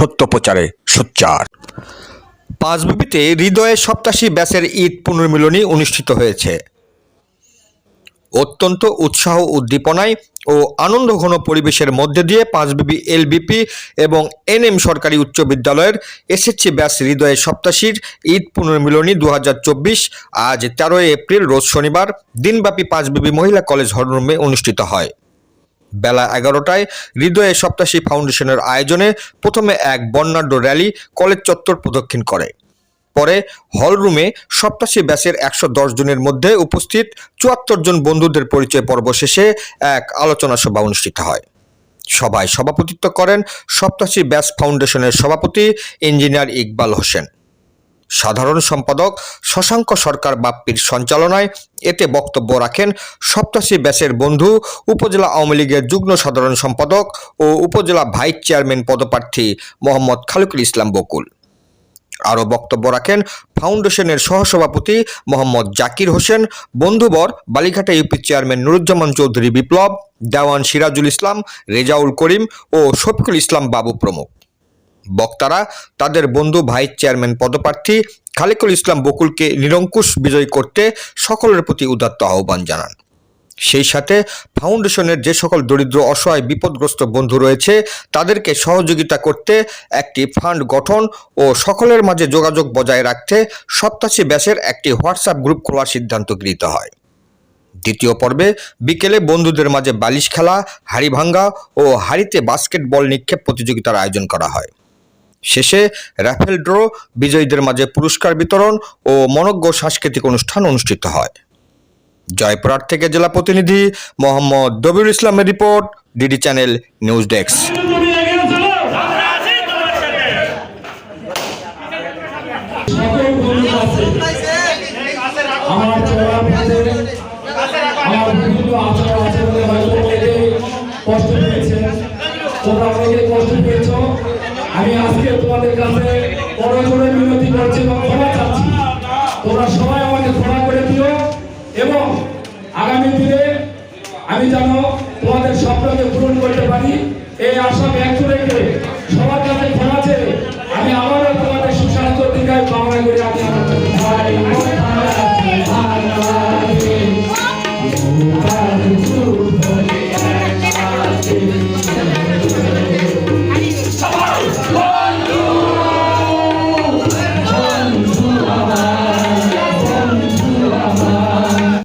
সত্য প্রচারে সোচ্চার। পাঁচবিবিতে হৃদয়ে সপ্তাশী ব্যাসের ঈদ পুনর্মিলনী অনুষ্ঠিত হয়েছে। অত্যন্ত উৎসাহ উদ্দীপনায় ও আনন্দঘন পরিবেশের মধ্যে দিয়ে পাঁচবিবি এলবিপি এবং এনএম সরকারি উচ্চ বিদ্যালয়ের এসএসসি ব্যাস হৃদয়ে সপ্তাশীর ঈদ পুনর্মিলনী দু হাজার চব্বিশ আজ তেরোই এপ্রিল, রোজ শনিবার, দিনব্যাপী পাঁচবিবি মহিলা কলেজ হলরুমে অনুষ্ঠিত হয়। বেলা এগারোটায় হৃদয়ে সপ্তাশী ফাউন্ডেশনের আয়োজনে প্রথমে এক বর্ণাঢ্য র্যালি কলেজ চত্বর প্রদক্ষিণ করে। পরে হলরুমে সপ্তাশী ব্যাচের একশো জনের মধ্যে উপস্থিত চুয়াত্তর জন বন্ধুদের পরিচয় পর্ব শেষে এক আলোচনা সভা অনুষ্ঠিত হয়। সভায় সভাপতিত্ব করেন সপ্তাশী ব্যাস ফাউন্ডেশনের সভাপতি ইঞ্জিনিয়ার ইকবাল হোসেন। সাধারণ সম্পাদক শশাঙ্ক সরকার বাপ্পির সঞ্চালনায় এতে বক্তব্য রাখেন সপ্তাশী ব্যাসের বন্ধু, উপজেলা আওয়ামী লীগের যুগ্ম সাধারণ সম্পাদক ও উপজেলা ভাইস চেয়ারম্যান পদপ্রার্থী মোহাম্মদ খালুকুল ইসলাম বকুল। আরও বক্তব্য রাখেন ফাউন্ডেশনের সহসভাপতি মোহাম্মদ জাকির হোসেন, বন্ধুবর বালিঘাটা ইউপি চেয়ারম্যান নুরুজ্জামান চৌধুরী বিপ্লব, দেওয়ান সিরাজুল ইসলাম, রেজাউল করিম ও শফিকুল ইসলাম বাবু প্রমুখ। বক্তারা, তাদের বন্ধু ভাইস চেয়ারম্যান পদপ্রার্থী খালিকুল ইসলাম বকুলকে নিরঙ্কুশ বিজয়ী করতে সকলের প্রতি উদাত্ত আহ্বান জানান। সেই সাথে ফাউন্ডেশনের যে সকল দরিদ্র, অসহায়, বিপদগ্রস্ত বন্ধু রয়েছে, তাদেরকে সহযোগিতা করতে একটি ফান্ড গঠন ও সকলের মাঝে যোগাযোগ বজায় রাখতে সপ্তাশী ব্যাসের একটি হোয়াটসঅ্যাপ গ্রুপ খোলার সিদ্ধান্ত গৃহীত হয়। দ্বিতীয় পর্বে বিকেলে বন্ধুদের মাঝে বালিশ খেলা, হাড়ি ভাঙ্গা ও হাড়িতে বাস্কেটবল নিক্ষেপ প্রতিযোগিতার আয়োজন করা হয়। শেষে র্যাফেল ড্র, বিজয়ীদের মাঝে পুরস্কার বিতরণ ও মনজ্ঞ সাংস্কৃতিক অনুষ্ঠান অনুষ্ঠিত হয়। জয়পুরহাট থেকে জেলা প্রতিনিধি মোহাম্মদ দবির ইসলামের report, DD channel news desk. কষ্ট পেয়েছে তোমরা অনেকে কষ্ট পেয়েছ আমি আজকে তোমাদের কাছে বড় করে বিনতি করছি এবং ক্ষমা চাচ্ছি। তোমরা সবাই আমাকে ক্ষমা করে দিও এবং আগামী দিনে আমি যেন তোমাদের স্বপ্নকে পূরণ করতে পারি, এই আশা ব্যক্ত রেখে সবার কাছে ক্ষমা চেয়ে আমি আবারও তোমাদের সুস্বাস্থ্য দিকায় বাংলা করে।